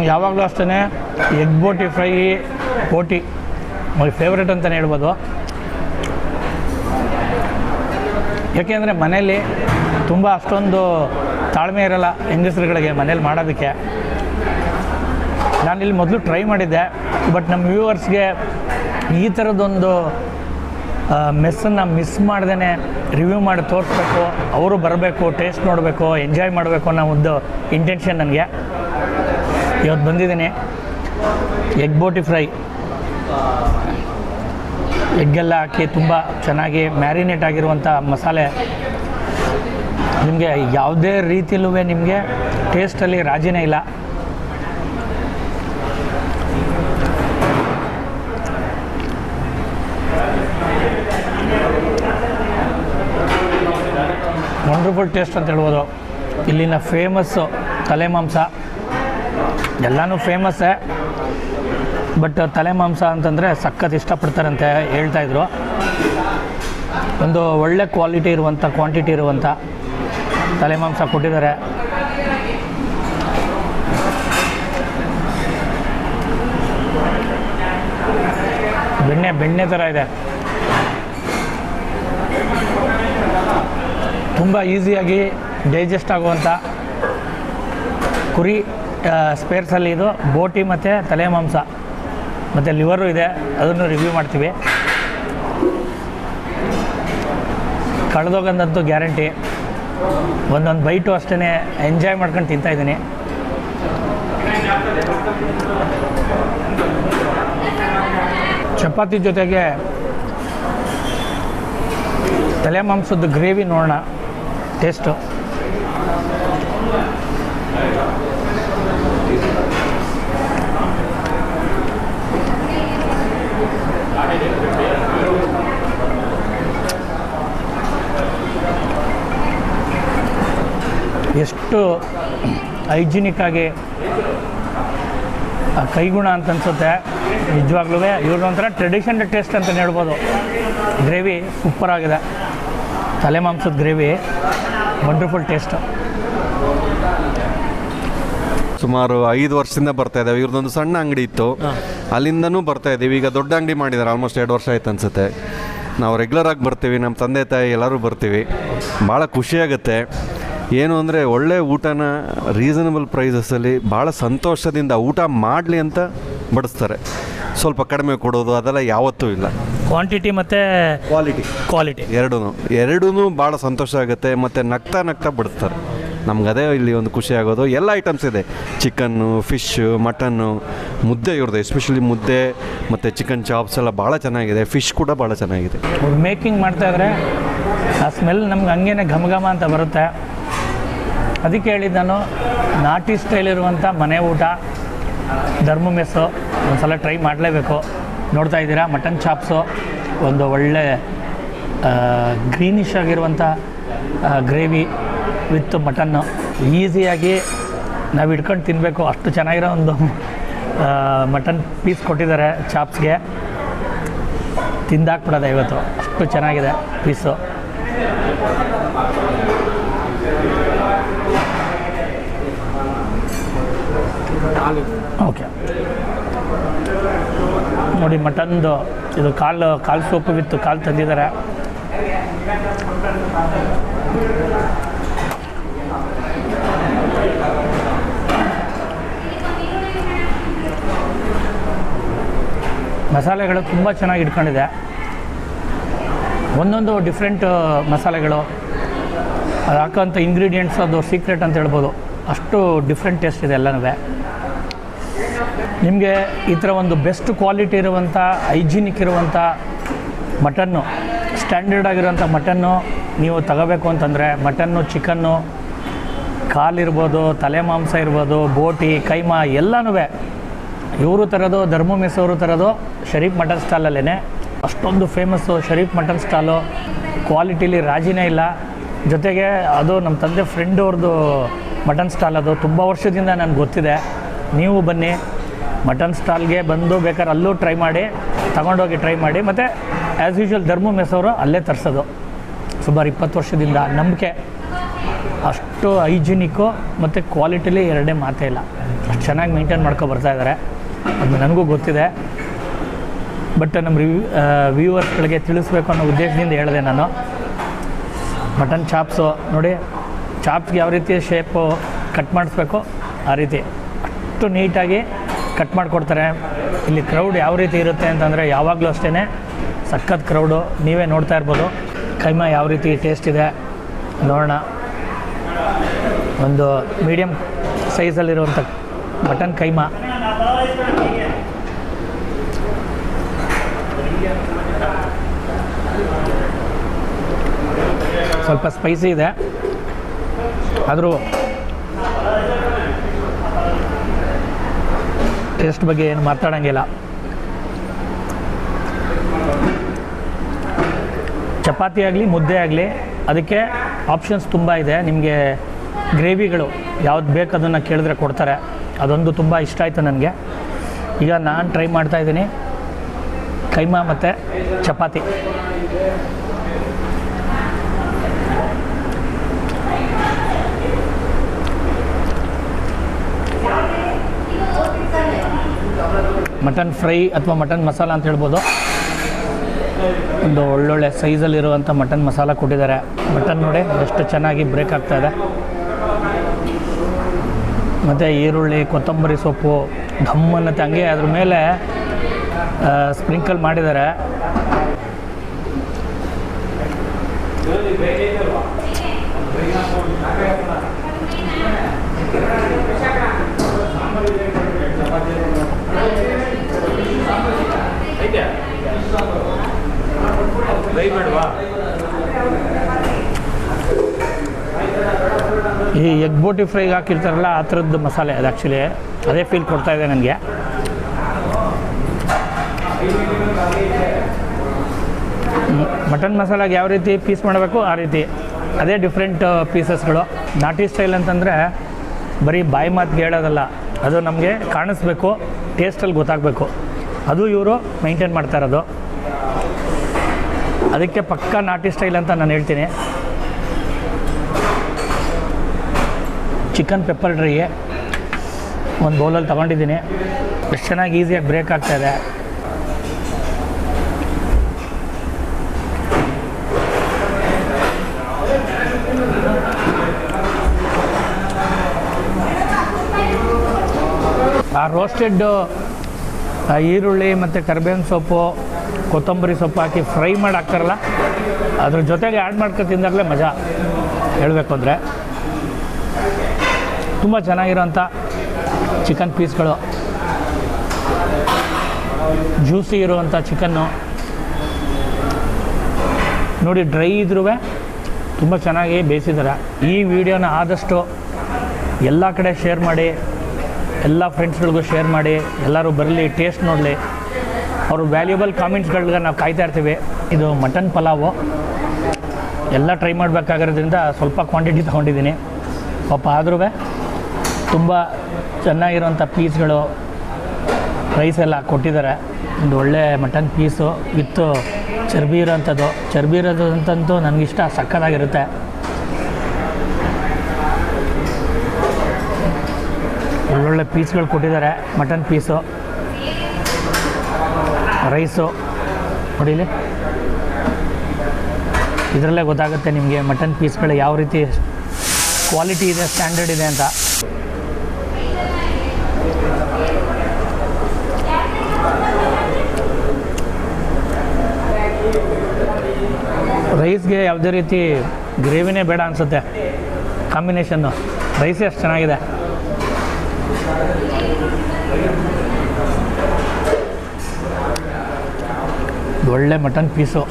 ನಂಗೆ ಯಾವಾಗಲೂ ಅಷ್ಟೇ egg boti fry, boti. My favourite ಅಂತಲೇ ಹೇಳ್ಬೋದು. ಯಾಕೆಂದರೆ ಮನೇಲಿ ತುಂಬ ಅಷ್ಟೊಂದು ತಾಳ್ಮೆ ಇರಲ್ಲ ಹೆಂಗಸ್ರುಗಳಿಗೆ ಮನೇಲಿ ಮಾಡೋದಕ್ಕೆ. ನಾನು ಇಲ್ಲಿ ಮೊದಲು ಟ್ರೈ ಮಾಡಿದ್ದೆ ಬಟ್ ನಮ್ಮ ವ್ಯೂವರ್ಸ್ಗೆ ಈ ಥರದ್ದೊಂದು ಮೆಸ್ಸನ್ನು ಮಿಸ್ ಮಾಡ್ದೇ ರಿವ್ಯೂ ಮಾಡಿ ತೋರಿಸ್ಬೇಕು, ಅವರು ಬರಬೇಕು ಟೇಸ್ಟ್ ನೋಡಬೇಕು ಎಂಜಾಯ್ ಮಾಡಬೇಕು ಅನ್ನೋ ಒಂದು ಇಂಟೆನ್ಷನ್ ನನಗೆ. ಇವತ್ತು ಬಂದಿದ್ದೀನಿ ಎಗ್ ಬೋಟಿ ಫ್ರೈ. ಎಗ್ಗೆಲ್ಲ ಹಾಕಿ ತುಂಬ ಚೆನ್ನಾಗಿ ಮ್ಯಾರಿನೇಟ್ ಆಗಿರುವಂಥ ಮಸಾಲೆ. ನಿಮಗೆ ಯಾವುದೇ ರೀತಿಯಲ್ಲೂ ನಿಮಗೆ ಟೇಸ್ಟಲ್ಲಿ ರಾಜಿನೇ ಇಲ್ಲ. ವಂಡರ್ಫುಲ್ ಟೇಸ್ಟ್ ಅಂತ ಹೇಳ್ಬೋದು. ಇಲ್ಲಿನ ಫೇಮಸ್ಸು ತಲೆ ಮಾಂಸ. ಎಲ್ಲನೂ ಫೇಮಸ್ಸೇ ಬಟ್ ತಲೆ ಮಾಂಸ ಅಂತಂದರೆ ಸಖತ್ ಇಷ್ಟಪಡ್ತಾರಂತೆ ಹೇಳ್ತಾಯಿದ್ರು ಒಂದು ಒಳ್ಳೆ ಕ್ವಾಲಿಟಿ ಇರುವಂಥ ಕ್ವಾಂಟಿಟಿ ಇರುವಂಥ ತಲೆ ಮಾಂಸ ಕೊಟ್ಟಿದ್ದಾರೆ. ಬೆಣ್ಣೆ ಬೆಣ್ಣೆ ಥರ ಇದೆ. ತುಂಬ ಈಸಿಯಾಗಿ ಡೈಜೆಸ್ಟ್ ಆಗುವಂಥ ಕುರಿ ಸ್ಪೇರ್ಸಲ್ಲಿ ಇದು ಬೋಟಿ ಮತ್ತು ತಲೆ ಮಾಂಸ. ಮತ್ತು ಲಿವರು ಇದೆ, ಅದನ್ನು ರಿವ್ಯೂ ಮಾಡ್ತೀವಿ. ಕಳೆದೋಗಂದಂತೂ ಗ್ಯಾರಂಟಿ ಒಂದೊಂದು ಬೈಟು ಅಷ್ಟೇ ಎಂಜಾಯ್ ಮಾಡ್ಕೊಂಡು ತಿಂತಾಯಿದ್ದೀನಿ ಚಪಾತಿ ಜೊತೆಗೆ ತಲೆ ಮಾಂಸದ ಗ್ರೇವಿ ನೋಡೋಣ. ಟೇಸ್ಟು ಎಷ್ಟು ಹೈಜಿನಿಕ್ ಆಗಿ ಆ, ಕೈಗುಣ ಅಂತ ಅನ್ಸುತ್ತೆ. ನಿಜವಾಗ್ಲೂ ಇವ್ರದ್ದು ಒಂಥರ ಟ್ರೆಡಿಷನ್ ಟೇಸ್ಟ್ ಅಂತ ಹೇಳ್ಬೋದು. ಗ್ರೇವಿ ಸೂಪರ್ ಆಗಿದೆ. ತಲೆ ಮಾಂಸದ ಗ್ರೇವಿ ವಂಡರ್ಫುಲ್ ಟೇಸ್ಟ್ ಸುಮಾರು ಐದು ವರ್ಷದಿಂದ ಬರ್ತಾ ಇದ್ದಾವೆ. ಇವ್ರದ್ದೊಂದು ಸಣ್ಣ ಅಂಗಡಿ ಇತ್ತು. ಅಲ್ಲಿಂದನೂ ಬರ್ತಾ ಇದ್ದೀವಿ. ಈಗ ದೊಡ್ಡ ಅಂಗಡಿ ಮಾಡಿದ್ದಾರೆ ಆಲ್ಮೋಸ್ಟ್ ಎರಡು ವರ್ಷ ಆಯ್ತು ಅನ್ಸುತ್ತೆ. ನಾವು ರೆಗ್ಯುಲರ್ ಆಗಿ ಬರ್ತೀವಿ. ನಮ್ಮ ತಂದೆ ತಾಯಿ ಎಲ್ಲರೂ ಬರ್ತೀವಿ. ಭಾಳ ಖುಷಿಯಾಗುತ್ತೆ ಏನು ಅಂದರೆ ಒಳ್ಳೆ ಊಟನ ರೀಸನಬಲ್ ಪ್ರೈಸಸಲ್ಲಿ ಭಾಳ ಸಂತೋಷದಿಂದ ಊಟ ಮಾಡಲಿ ಅಂತ ಬಡಿಸ್ತಾರೆ. ಸ್ವಲ್ಪ ಕಡಿಮೆ ಕೊಡೋದು ಅದೆಲ್ಲ ಯಾವತ್ತೂ ಇಲ್ಲ. ಕ್ವಾಂಟಿಟಿ ಮತ್ತು ಕ್ವಾಲಿಟಿ ಕ್ವಾಲಿಟಿ ಎರಡೂ ಎರಡೂ ಭಾಳ ಸಂತೋಷ ಆಗುತ್ತೆ. ಮತ್ತು ನಗ್ತಾ ನಗ್ತಾ ಬಿಡಿಸ್ತಾರೆ. ನಮ್ಗೆ ಅದೇ ಇಲ್ಲಿ ಒಂದು ಖುಷಿ ಆಗೋದು. ಎಲ್ಲ ಐಟಮ್ಸ್ ಇದೆ. ಚಿಕನ್ನು ಫಿಶ್ಶು ಮಟನ್ನು, ಮುದ್ದೆ ಇವ್ರದ್ದು ಎಸ್ಪೆಷಲಿ ಮುದ್ದೆ ಮತ್ತು ಚಿಕನ್ ಚಾಪ್ಸ್ ಎಲ್ಲ ಭಾಳ ಚೆನ್ನಾಗಿದೆ. ಫಿಶ್ ಕೂಡ ಭಾಳ ಚೆನ್ನಾಗಿದೆ. ಮೇಕಿಂಗ್ ಮೇಕಿಂಗ್ ಮಾಡ್ತಾಯಿದ್ರೆ ಆ ಸ್ಮೆಲ್ ನಮ್ಗೆ ಹಂಗೇನೆ ಘಮ ಘಮ ಅಂತ ಬರುತ್ತೆ. ಅದಕ್ಕೆ ಹೇಳಿದ್ದು ನಾನು, ನಾಟಿ ಸ್ಟೈಲ್ ಇರುವಂಥ ಮನೆ ಊಟ, ಧರ್ಮ ಮೆಸ್ಸು ಒಂದು ಸಲ ಟ್ರೈ ಮಾಡಲೇಬೇಕು. ನೋಡ್ತಾ ಇದ್ದೀರಾ? ಮಟನ್ ಚಾಪ್ಸು ಒಂದು ಒಳ್ಳೆ ಗ್ರೀನಿಶ್ ಆಗಿರುವಂಥ ಗ್ರೇವಿ ವಿತ್ ಮಟನ್ನು ಈಸಿಯಾಗಿ ನಾವು ಹಿಡ್ಕೊಂಡು ತಿನ್ನಬೇಕು ಅಷ್ಟು ಚೆನ್ನಾಗಿರೋ ಒಂದು ಮಟನ್ ಪೀಸ್ ಕೊಟ್ಟಿದ್ದಾರೆ ಚಾಪ್ಸ್ಗೆ. ತಿಂದಾಕ್ಬಿಡೋದೆ ಇವತ್ತು. ಅಷ್ಟು ಚೆನ್ನಾಗಿದೆ ಪೀಸು. ಓಕೆ. ನೋಡಿ, ಮಟನ್ದು ಇದು ಕಾಲು ಕಾಲು ಸೂಪು ವಿತ್ತು ಕಾಲು ತಂದಿದ್ದಾರೆ. ಮಸಾಲೆಗಳು ತುಂಬ ಚೆನ್ನಾಗಿ ಇಟ್ಕೊಂಡಿದೆ. ಒಂದೊಂದು ಡಿಫ್ರೆಂಟ್ ಮಸಾಲೆಗಳು. ಅದು ಹಾಕೋಂಥ ಇಂಗ್ರೀಡಿಯೆಂಟ್ಸ್ ಅದು ಸೀಕ್ರೆಟ್ ಅಂತ ಹೇಳ್ಬೋದು. ಅಷ್ಟು ಡಿಫ್ರೆಂಟ್ ಟೇಸ್ಟ್ ಇದೆ ಎಲ್ಲನೂ. ನಿಮಗೆ ಈ ಥರ ಒಂದು ಬೆಸ್ಟ್ ಕ್ವಾಲಿಟಿ ಇರುವಂಥ ಹೈಜಿನಿಕ್ ಇರುವಂಥ ಮಟನ್ನು ಸ್ಟ್ಯಾಂಡರ್ಡ್ ಆಗಿರುವಂಥ ಮಟನ್ನು ನೀವು ತಗೋಬೇಕು ಅಂತಂದರೆ ಮಟನ್ನು ಚಿಕನ್ನು ಕಾಲಿರ್ಬೋದು ತಲೆ ಮಾಂಸ ಇರ್ಬೋದು, ಬೋಟಿ, ಕೈಮಾ ಎಲ್ಲನೂ ಇವರು ತರೋದು, ಧರ್ಮ ಮೆಸ್ ಅವರು ತರೋದು ಶರೀಫ್ ಮಟನ್ ಸ್ಟಾಲಲ್ಲೇ ಅಷ್ಟೊಂದು ಫೇಮಸ್ಸು ಶರೀಫ್ ಮಟನ್ ಸ್ಟಾಲು. ಕ್ವಾಲಿಟಿಲಿ ರಾಜಿನೇ ಇಲ್ಲ. ಜೊತೆಗೆ ಅದು ನಮ್ಮ ತಂದೆ ಫ್ರೆಂಡ್ ಅವ್ರದ್ದು ಮಟನ್ ಸ್ಟಾಲ್ ಅದು. ತುಂಬ ವರ್ಷದಿಂದ ನನಗೆ ಗೊತ್ತಿದೆ. ನೀವು ಬನ್ನಿ. ಮಟನ್ ಸ್ಟಾಲ್ಗೆ ಬಂದು ಬೇಕಾದ್ರೆ ಅಲ್ಲೂ ಟ್ರೈ ಮಾಡಿ, ತಗೊಂಡೋಗಿ ಟ್ರೈ ಮಾಡಿ. ಮತ್ತು ಆ್ಯಸ್ ಯೂಶ್ವಲ್ ಧರ್ಮ ಮೆಸ್ ಅವರು ಅಲ್ಲೇ ತರಿಸೋದು. ಸುಮಾರು ಇಪ್ಪತ್ತು ವರ್ಷದಿಂದ ನಂಬಿಕೆ. ಅಷ್ಟು ಹೈಜಿನಿಕ್ಕು ಮತ್ತು ಕ್ವಾಲಿಟಿಲಿ ಎರಡೇ ಮಾತೇ ಇಲ್ಲ. ಅಷ್ಟು ಚೆನ್ನಾಗಿ ಮೇಂಟೈನ್ ಮಾಡ್ಕೊ ಬರ್ತಾ ಇದ್ದಾರೆ ಅದು ನನಗೂ ಗೊತ್ತಿದೆ. ಬಟ್ ನಮ್ಮ ರಿವ್ಯೂ ವ್ಯೂವರ್ಸ್ಗಳಿಗೆ ತಿಳಿಸ್ಬೇಕು ಅನ್ನೋ ಉದ್ದೇಶದಿಂದ ಹೇಳಿದೆ ನಾನು. ಮಟನ್ ಚಾಪ್ಸು ನೋಡಿ ಚಾಪ್ಸ್ಗೆ ಯಾವ ರೀತಿ ಶೇಪು ಕಟ್ ಮಾಡಿಸ್ಬೇಕು, ಆ ರೀತಿ. ಅಷ್ಟು ನೀಟಾಗಿ ಕಟ್ ಮಾಡಿಕೊಡ್ತಾರೆ. ಇಲ್ಲಿ ಕ್ರೌಡ್ ಯಾವ ರೀತಿ ಇರುತ್ತೆ ಅಂತಂದರೆ ಯಾವಾಗಲೂ ಅಷ್ಟೇ ಸಖತ್ ಕ್ರೌಡು ನೀವೇ ನೋಡ್ತಾ ಇರ್ಬೋದು. ಕೈಮಾ ಯಾವ ರೀತಿ ಟೇಸ್ಟ್ ಇದೆ, ನೋಡೋಣ. ಒಂದು ಮೀಡಿಯಮ್ ಸೈಜಲ್ಲಿರುವಂಥ ಮಟನ್ ಕೈಮಾ. ಸ್ವಲ್ಪ ಸ್ಪೈಸಿ ಇದೆ. ಆದರೂ ಟೇಸ್ಟ್ ಬಗ್ಗೆ ಏನು ಮಾತಾಡೋಂಗಿಲ್ಲ. ಚಪಾತಿ ಆಗಲಿ, ಮುದ್ದೆ ಆಗಲಿ, ಅದಕ್ಕೆ ಆಪ್ಷನ್ಸ್ ತುಂಬ ಇದೆ. ನಿಮಗೆ ಗ್ರೇವಿಗಳು ಯಾವ್ದು ಬೇಕು ಅದನ್ನು ಕೇಳಿದ್ರೆ ಕೊಡ್ತಾರೆ. ಅದೊಂದು ತುಂಬ ಇಷ್ಟ ಆಯಿತು ನನಗೆ. ಈಗ ನಾನು ಟ್ರೈ ಮಾಡ್ತಾ ಇದ್ದೀನಿ. ಕೈಮಾ ಮತ್ತು ಚಪಾತಿ. ಮಟನ್ ಫ್ರೈ ಅಥವಾ ಮಟನ್ ಮಸಾಲ ಅಂತ ಹೇಳ್ಬೋದು. ಒಂದು ಒಳ್ಳೊಳ್ಳೆ ಸೈಜಲ್ಲಿರುವಂಥ ಮಟನ್ ಮಸಾಲ ಕೊಟ್ಟಿದ್ದಾರೆ. ಮಟನ್ ನೋಡಿ ಎಷ್ಟು ಚೆನ್ನಾಗಿ ಬ್ರೇಕ್ ಆಗ್ತಾಯಿದೆ ಮತ್ತು ಈರುಳ್ಳಿ ಕೊತ್ತಂಬರಿ ಸೊಪ್ಪು ಧಮ್ಮನ್ನು ಹಂಗೆ ಅದ್ರ ಮೇಲೆ ಸ್ಪ್ರಿಂಕಲ್ ಮಾಡಿದ್ದಾರೆ. ಈ ಎಗ್ ಬೋಟಿ ಫ್ರೈಗೆ ಹಾಕಿರ್ತಾರಲ್ಲ, ಆ ಥರದ್ದು ಮಸಾಲೆ ಅದು ಆ್ಯಕ್ಚುಲಿ ಅದೇ ಫೀಲ್ ಕೊಡ್ತಾ ಇದೆ ನನಗೆ. ಮಟನ್ ಮಸಾಲಾಗೆ ಯಾವ ರೀತಿ ಪೀಸ್ ಮಾಡಬೇಕು, ಆ ರೀತಿ. ಅದೇ ಡಿಫ್ರೆಂಟ್ ಪೀಸಸ್ಗಳು ನಾಟಿ ಸ್ಟೈಲ್ ಅಂತಂದರೆ ಬರೀ ಬಾಯಿ ಮಾತು ಹೇಳೋದಲ್ಲ, ಅದು ನಮಗೆ ಕಾಣಿಸ್ಬೇಕು ಟೇಸ್ಟಲ್ಲಿ ಗೊತ್ತಾಗಬೇಕು. ಅದು ಇವರು ಮೈಂಟೈನ್ ಮಾಡ್ತಾ ಇರೋದು. ಅದಕ್ಕೆ ಪಕ್ಕಾ ನಾಟಿ ಸ್ಟೈಲ್ ಅಂತ ನಾನು ಹೇಳ್ತೀನಿ. ಚಿಕನ್ ಪೆಪ್ಪರ್ ಡ್ರೈಗೆ ಒಂದು ಬೌಲಲ್ಲಿ ತೊಗೊಂಡಿದ್ದೀನಿ. ಎಷ್ಟು ಚೆನ್ನಾಗಿ ಈಸಿಯಾಗಿ ಬ್ರೇಕ್ ಆಗ್ತಾಯಿದೆ ಆ ರೋಸ್ಟೆಡ್ಡು ಈರುಳ್ಳಿ ಮತ್ತು ಕರ್ಬೇವಿನ ಸೊಪ್ಪು, ಕೊತ್ತಂಬರಿ ಸೊಪ್ಪು ಹಾಕಿ ಫ್ರೈ ಮಾಡಿ ಹಾಕ್ತಾರಲ್ಲ ಅದ್ರ ಜೊತೆಗೆ ಆ್ಯಡ್ ಮಾಡ್ಕೊ ತಿಂದಾಗಲೇ ಮಜಾ. ಹೇಳಬೇಕು ಅಂದರೆ. ತುಂಬ ಚೆನ್ನಾಗಿರೋಂಥ ಚಿಕನ್ ಪೀಸ್ಗಳು ಜ್ಯೂಸಿ ಇರುವಂಥ ಚಿಕನ್ನು ನೋಡಿ ಡ್ರೈ ಇದ್ರೂ ತುಂಬ ಚೆನ್ನಾಗಿ ಬೇಯಿಸಿದ್ದಾರೆ. ಈ ವಿಡಿಯೋನ ಆದಷ್ಟು ಎಲ್ಲ ಕಡೆ ಶೇರ್ ಮಾಡಿ, ಎಲ್ಲ ಫ್ರೆಂಡ್ಸ್ಗಳಿಗೂ ಶೇರ್ ಮಾಡಿ, ಎಲ್ಲರೂ ಬರಲಿ ಟೇಸ್ಟ್ ನೋಡಲಿ. ಅವರು ವ್ಯಾಲ್ಯೂಬಲ್ ಕಾಮೆಂಟ್ಸ್ಗಳ್ಗೆ ನಾವು ಕಾಯ್ತಾ ಇರ್ತೀವಿ. ಇದು ಮಟನ್ ಪಲಾವು ಎಲ್ಲ ಟ್ರೈ ಮಾಡಬೇಕಾಗಿರೋದ್ರಿಂದ ಸ್ವಲ್ಪ ಕ್ವಾಂಟಿಟಿ ತೊಗೊಂಡಿದ್ದೀನಿ. ಪಾಪ ಆದ್ರೂ ತುಂಬ ಚೆನ್ನಾಗಿರೋಂಥ ಪೀಸ್ಗಳು ರೈಸ್ ಎಲ್ಲ ಕೊಟ್ಟಿದ್ದಾರೆ. ಒಂದು ಒಳ್ಳೆ ಮಟನ್ ಪೀಸು ವಿತ್ತು ಚರ್ಬಿ ಇರೋಂಥದ್ದು ಚರ್ಬಿ ಇರೋದು ಅಂತಂತೂ ನನಗಿಷ್ಟ, ಸಕ್ಕತ್ತಾಗಿರುತ್ತೆ. ಒಳ್ಳೊಳ್ಳೆ ಪೀಸ್ಗಳು ಕೊಟ್ಟಿದ್ದಾರೆ ಮಟನ್ ಪೀಸು ರೈಸು ನೋಡಿಲಿ ಇದರಲ್ಲೇ ಗೊತ್ತಾಗುತ್ತೆ ನಿಮಗೆ ಮಟನ್ ಪೀಸ್ಗಳು ಯಾವ ರೀತಿ ಕ್ವಾಲಿಟಿ ಇದೆ ಸ್ಟ್ಯಾಂಡರ್ಡ್ ಇದೆ ಅಂತ. ರೈಸ್ಗೆ ಯಾವುದೇ ರೀತಿ ಗ್ರೇವಿನೇ ಬೇಡ ಅನಿಸುತ್ತೆ. ಕಾಂಬಿನೇಷನ್ನು ರೈಸೇ ಅಷ್ಟು ಚೆನ್ನಾಗಿದೆ. ಒಳ್ಳೆ ಮಟನ್ ಪೀಸು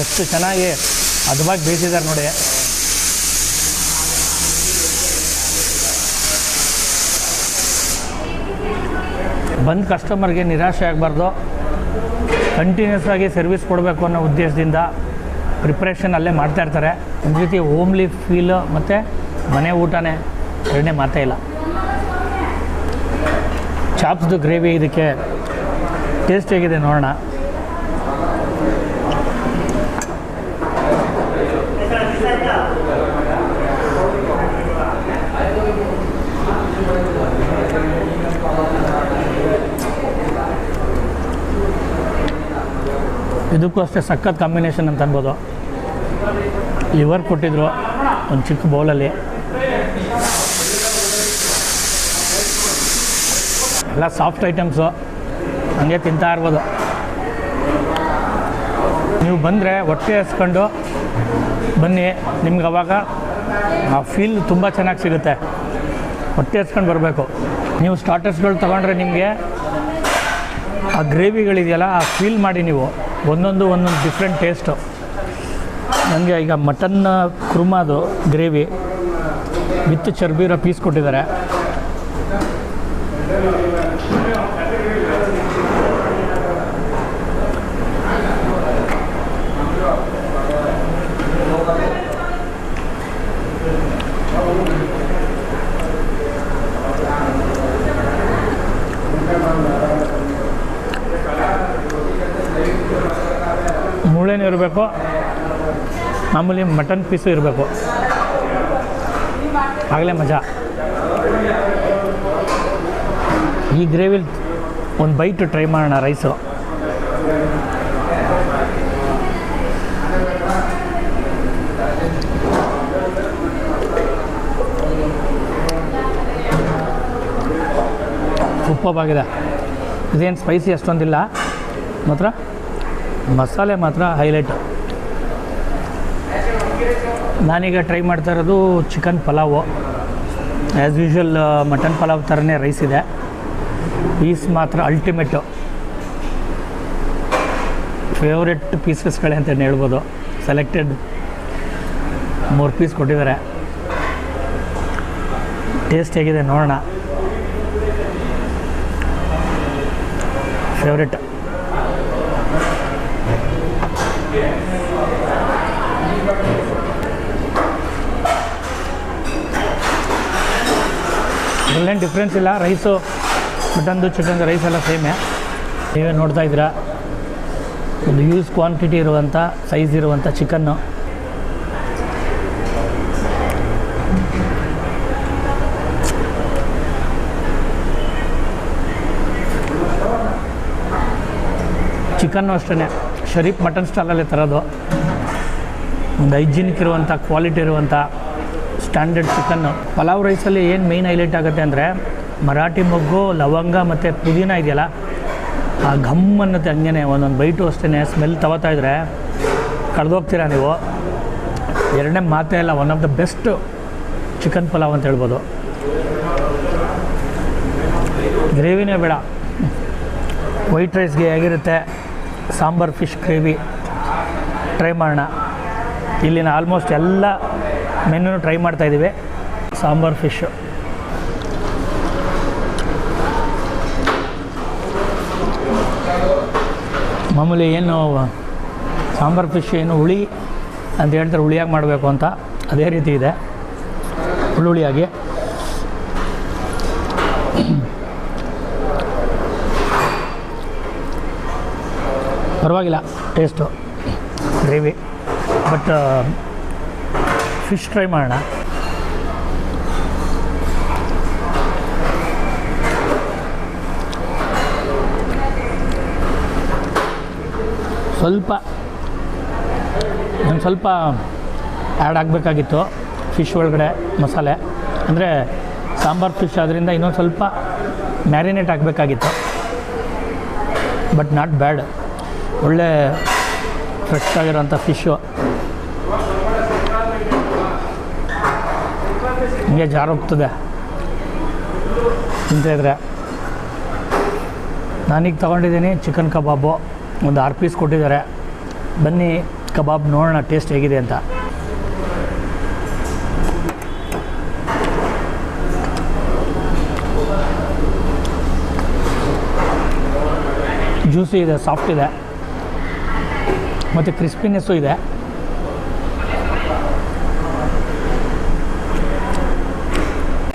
ಎಷ್ಟು ಚೆನ್ನಾಗಿ ಅದವಾಗಿ ಬೇಯಿಸಿದ್ದಾರೆ ನೋಡಿ. ಬಂದ ಕಸ್ಟಮರ್ಗೆ ನಿರಾಶೆ ಆಗಬಾರ್ದು. ಕಂಟಿನ್ಯೂಸ್ ಆಗಿ ಸರ್ವಿಸ್ ಕೊಡಬೇಕು ಅನ್ನೋ ಉದ್ದೇಶದಿಂದ ಪ್ರಿಪ್ರೇಷನ್ ಅಲ್ಲೇ ಮಾಡ್ತಾ ಇರ್ತಾರೆ. ಒಂದು ರೀತಿ ಹೋಮ್ಲಿ ಫೀಲ್ ಮತ್ತು ಮನೆ ಊಟನೇ ಎರಡನೇ ಮಾತೇ ಇಲ್ಲ. ಚಾಪ್ಸ್ದು ಗ್ರೇವಿ ಇದಕ್ಕೆ ಟೇಸ್ಟ್ ಹೇಗಿದೆ ನೋಡೋಣ. ಇದಕ್ಕೂ ಅಷ್ಟೇ ಸಖತ್ ಕಾಂಬಿನೇಷನ್ ಅಂತ ಅನ್ಬೋದು. ಲಿವರ್ ಕೊಟ್ಟಿದ್ರು, ಒಂದು ಚಿಕ್ಕ ಬೌಲಲ್ಲಿ ಎಲ್ಲ ಸಾಫ್ಟ್ ಐಟಮ್ಸು ಹಂಗೆ ತಿಂತಾ ಇರ್ಬೋದು. ನೀವು ಬಂದರೆ ಹೊಟ್ಟೆ ಹಸ್ಕೊಂಡು ಬನ್ನಿ. ನಿಮ್ಗೆ ಅವಾಗ ಆ ಫೀಲ್ ತುಂಬ ಚೆನ್ನಾಗಿ ಸಿಗುತ್ತೆ. ಹೊಟ್ಟೆ ಹಸ್ಕೊಂಡು ಬರಬೇಕು. ನೀವು ಸ್ಟಾರ್ಟರ್ಸ್ಗಳು ತೊಗೊಂಡ್ರೆ ನಿಮಗೆ ಆ ಗ್ರೇವಿಗಳಿದೆಯಲ್ಲ ಆ ಫೀಲ್ ಮಾಡಿ ನೀವು. ಒಂದೊಂದು ಒಂದೊಂದು ಡಿಫ್ರೆಂಟ್ ಟೇಸ್ಟು ನನಗೆ ಈಗ ಮಟನ್ ಕುರ್ಮಾದು ಗ್ರೇವಿ ವಿತ್ ಚರ್ಬಿರೋ ಪೀಸ್ ಕೊಟ್ಟಿದ್ದಾರೆ. ಇರಬೇಕು. ಮಾಮೂಲಿ ಮಟನ್ ಪೀಸು ಇರಬೇಕು. ಆಗಲೇ ಮಜಾ. ಈ ಗ್ರೇವಿಲ್ ಒಂದು ಬೈಟು ಟ್ರೈ ಮಾಡೋಣ ರೈಸು ಆಗಿದೆ. ಇದೇನು ಸ್ಪೈಸಿ ಅಷ್ಟೊಂದಿಲ್ಲ. ಮಾತ್ರ ಮಸಾಲೆ ಮಾತ್ರ ಹೈಲೈಟ್ ನಾನೀಗ ಟ್ರೈ ಮಾಡ್ತಾ ಇರೋದು chicken pulao. As usual mutton pulao ಥರನೇ ರೈಸ್ ಇದೆ. ಪೀಸ್ ಮಾತ್ರ ಅಲ್ಟಿಮೇಟು ಫೇವ್ರೆಟ್ ಪೀಸಸ್ಗಳೇ ಅಂತ ಹೇಳ್ಬೋದು. ಸೆಲೆಕ್ಟೆಡ್ ಮೂರು ಪೀಸ್ ಕೊಟ್ಟಿದ್ದಾರೆ. ಟೇಸ್ಟ್ ಹೇಗಿದೆ ನೋಡೋಣ. ಫೇವ್ರೆಟ್ ಇಲ್ಲೇನು ಡಿಫ್ರೆನ್ಸ್ ಇಲ್ಲ. ರೈಸು ಮಟನ್ದು ಚಿಕನ್ದು ರೈಸ್ ಎಲ್ಲ ಸೇಮೇ ನೀವೇ ನೋಡ್ತಾ ಇದ್ದೀರಾ? ಒಂದು ಯೂಸ್ ಕ್ವಾಂಟಿಟಿ ಇರುವಂಥ ಸೈಜ್ ಇರುವಂಥ ಚಿಕನ್ನು ಚಿಕನ್ನು ಅಷ್ಟೇ ಶರೀಫ್ ಮಟನ್ ಸ್ಟಾಲಲ್ಲೇ ತರೋದು. ಒಂದು ಹೈಜಿನಿಕ್ ಇರುವಂಥ ಕ್ವಾಲಿಟಿ ಇರುವಂಥ ಸ್ಟ್ಯಾಂಡರ್ಡ್ ಚಿಕನ್ನು ಪಲಾವ್ ರೈಸಲ್ಲಿ ಏನು ಮೇಯ್ನ್ ಹೈಲೈಟ್ ಆಗುತ್ತೆ ಅಂದರೆ ಮರಾಠಿ ಮೊಗ್ಗು, ಲವಂಗ ಮತ್ತು ಪುದೀನ ಇದೆಯಲ್ಲ, ಆ ಘಮ್ ಅನ್ನತ್ತೆ ಹಂಗೆ ಒಂದೊಂದು ಬೈಟು ಅಷ್ಟೇ ಸ್ಮೆಲ್ ತಗೋತಾ ಇದ್ರೆ ಕಳೆದೋಗ್ತೀರಾ ನೀವು? ಎರಡನೇ ಮಾತೇ ಇಲ್ಲ one of the best chicken pulao ಅಂತ ಹೇಳ್ಬೋದು. ಗ್ರೇವಿನೇ ಬೇಡ. ವೈಟ್ ರೈಸ್ಗೆ ಹೇಗಿರುತ್ತೆ? ಸಾಂಬಾರ್ ಫಿಶ್ ಗ್ರೇವಿ ಟ್ರೈ ಮಾಡೋಣ. ಇಲ್ಲಿನ ಆಲ್ಮೋಸ್ಟ್ ಎಲ್ಲ ಮೆನು ಟ್ರೈ ಮಾಡ್ತಾಯಿದ್ದೀವಿ ಸಾಂಬಾರ್ ಫಿಶ್. ಮಾಮೂಲಿ ಏನು, ಸಾಂಬಾರ್ ಫಿಶ್ ಏನು ಹುಳಿ ಅಂತ ಹೇಳ್ತಾರೆ, ಹುಳಿಯಾಗಿ ಮಾಡಬೇಕು ಅಂತ. ಅದೇ ರೀತಿ ಇದೆ. ಹುಳುಳಿಯಾಗಿ ಪರವಾಗಿಲ್ಲ, taste. Gravy. But fish try ಮಾಡೋಣ. ಸ್ವಲ್ಪ, ಒಂದು ಸ್ವಲ್ಪ ಆ್ಯಡ್ ಆಗಬೇಕಾಗಿತ್ತು. ಫಿಶ್ ಒಳಗಡೆ ಮಸಾಲೆ. ಅಂದರೆ ಸಾಂಬಾರು ಫಿಶ್ ಆದ್ದರಿಂದ ಇನ್ನೊಂದು ಸ್ವಲ್ಪ ಮ್ಯಾರಿನೇಟ್ ಆಗಬೇಕಾಗಿತ್ತು. ಬಟ್ ನಾಟ್ ಬ್ಯಾಡ್ ಒಳ್ಳೆ ಫ್ರೆಶ್ ಆಗಿರೋಂಥ ಫಿಶ್ಶು ಹಿಂಗೆ ಜಾರೋಗ್ತದೆ. ತಿಂತಾಯಿದ್ರೆ ನಾನೀಗ ತೊಗೊಂಡಿದ್ದೀನಿ ಚಿಕನ್ ಕಬಾಬು. ಒಂದು ಆರು ಪೀಸ್ ಕೊಟ್ಟಿದ್ದಾರೆ. ಬನ್ನಿ, ಕಬಾಬ್ ನೋಡೋಣ ಟೇಸ್ಟ್ ಹೇಗಿದೆ ಅಂತ. ಜ್ಯೂಸಿ ಇದೆ, ಸಾಫ್ಟ್ ಇದೆ. ಮತ್ತು ಕ್ರಿಸ್ಪಿನೆಸ್ಸು ಇದೆ.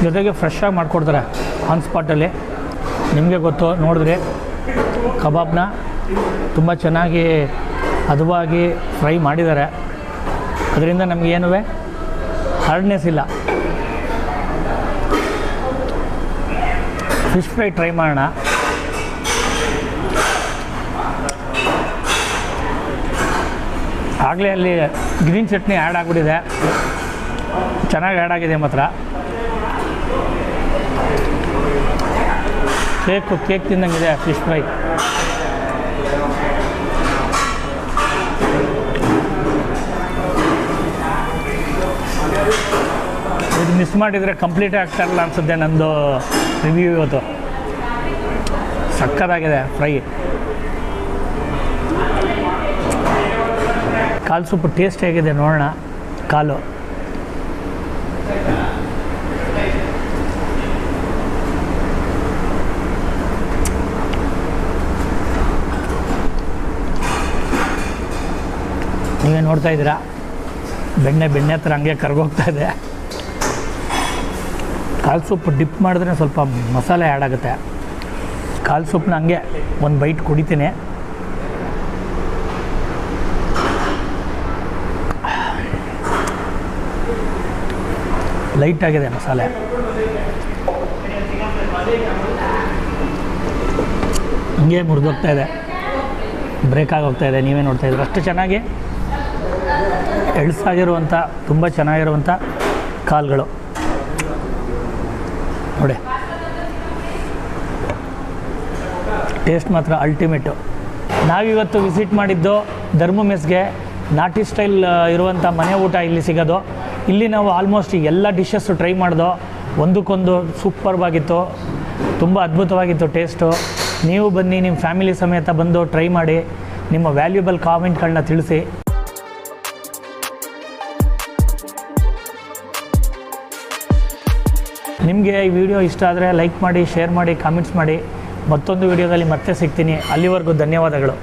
ಜೊತೆಗೆ ಆಗಿ ಮಾಡಿಕೊಡ್ತಾರೆ. ಆನ್ ಸ್ಪಾಟಲ್ಲಿ ನಿಮಗೆ ಗೊತ್ತು, ನೋಡಿದ್ರೆ ಕಬಾಬ್ನ ತುಂಬ ಚೆನ್ನಾಗಿ ಹದವಾಗಿ ಫ್ರೈ ಮಾಡಿದ್ದಾರೆ. ಅದರಿಂದ ನಮಗೇನು ಹಾರ್ಡ್ನೆಸ್ ಇಲ್ಲ. ಫಿಶ್ ಫ್ರೈ ಟ್ರೈ ಮಾಡೋಣ. ಆಗಲೇ ಅಲ್ಲಿ ಗ್ರೀನ್ ಚಟ್ನಿ ಆ್ಯಡ್ ಆಗಿಬಿಟ್ಟಿದೆ. ಚೆನ್ನಾಗಿ ಆ್ಯಡ್ ಆಗಿದೆ ಮಾತ್ರ. ಕೇಕು ಕೇಕ್ ತಿಂದಂಗಿದೆ ಫಿಶ್ ಫ್ರೈ ಇದು ಮಿಸ್ ಮಾಡಿದರೆ ಕಂಪ್ಲೀಟ್ ಆಗ್ತಾ ಇರಲ್ಲ ಅನಿಸುತ್ತೆ ನಂದು ರಿವ್ಯೂ ಇವತ್ತು. ಸಕ್ಕತ್ತಾಗಿದೆ ಫ್ರೈ ಕಾಲು ಸೂಪು ಟೇಸ್ಟ್ ಹೇಗಿದೆ ನೋಡೋಣ, ಕಾಲು. ನೀವೇ ನೋಡ್ತಾ ಇದ್ದೀರಾ? ಬೆಣ್ಣೆ ಬೆಣ್ಣೆ ಹತ್ರ ಹಂಗೆ ಕರ್ಗೋಗ್ತಾ ಇದೆ. ಕಾಲು ಸೊಪ್ಪು ಡಿಪ್ ಮಾಡಿದ್ರೆ ಸ್ವಲ್ಪ ಮಸಾಲೆ ಆ್ಯಡ್ ಆಗುತ್ತೆ. ಕಾಲು ಸೊಪ್ಪನ್ನ ಹಂಗೆ ಒಂದು ಬೈಟ್ ಕುಡಿತೀನಿ. ಲೈಟ್ ಆಗಿದೆ ಮಸಾಲೆ. ಹಂಗೆ ಮುರಿದೋಗ್ತಾ ಇದೆ. ಬ್ರೇಕ್ ಆಗೋಗ್ತಾ ಇದೆ. ನೀವೇ ನೋಡ್ತಾ ಇದ್ದೀರ? ಅಷ್ಟು ಚೆನ್ನಾಗಿ ಎಳ್ಸಾಗಿರುವಂಥ, ತುಂಬ ಚೆನ್ನಾಗಿರುವಂಥ ಕಾಲ್ಗಳು. ನೋಡಿ. ಟೇಸ್ಟ್ ಮಾತ್ರ ಅಲ್ಟಿಮೇಟು ನಾವಿವತ್ತು ವಿಸಿಟ್ ಮಾಡಿದ್ದು ಧರ್ಮ ಮೆಸ್ಗೆ. ನಾಟಿ ಸ್ಟೈಲ್ ಇರುವಂಥ ಮನೆ ಊಟ ಇಲ್ಲಿ ಸಿಗೋದು. ಇಲ್ಲಿ ನಾವು ಆಲ್ಮೋಸ್ಟ್ ಎಲ್ಲ ಡಿಶಸ್ಸು ಟ್ರೈ ಮಾಡ್ದೋ. ಒಂದಕ್ಕೊಂದು ಸೂಪರ್ವಾಗಿತ್ತು ತುಂಬ ಅದ್ಭುತವಾಗಿತ್ತು ಟೇಸ್ಟು ನೀವು ಬನ್ನಿ ನಿಮ್ಮ ಫ್ಯಾಮಿಲಿ ಸಮೇತ ಬಂದು ಟ್ರೈ ಮಾಡಿ. ನಿಮ್ಮ ವ್ಯಾಲ್ಯೂಬಲ್ ಕಾಮೆಂಟ್ಗಳನ್ನ ತಿಳಿಸಿ. ನಿಮಗೆ ಈ ವಿಡಿಯೋ ಇಷ್ಟ ಆದರೆ ಲೈಕ್ ಮಾಡಿ ಶೇರ್ ಮಾಡಿ ಕಾಮೆಂಟ್ಸ್ ಮಾಡಿ. ಮತ್ತೊಂದು ವಿಡಿಯೋದಲ್ಲಿ ಮತ್ತೆ ಸಿಗ್ತೀನಿ. ಅಲ್ಲಿವರೆಗೂ ಧನ್ಯವಾದಗಳು.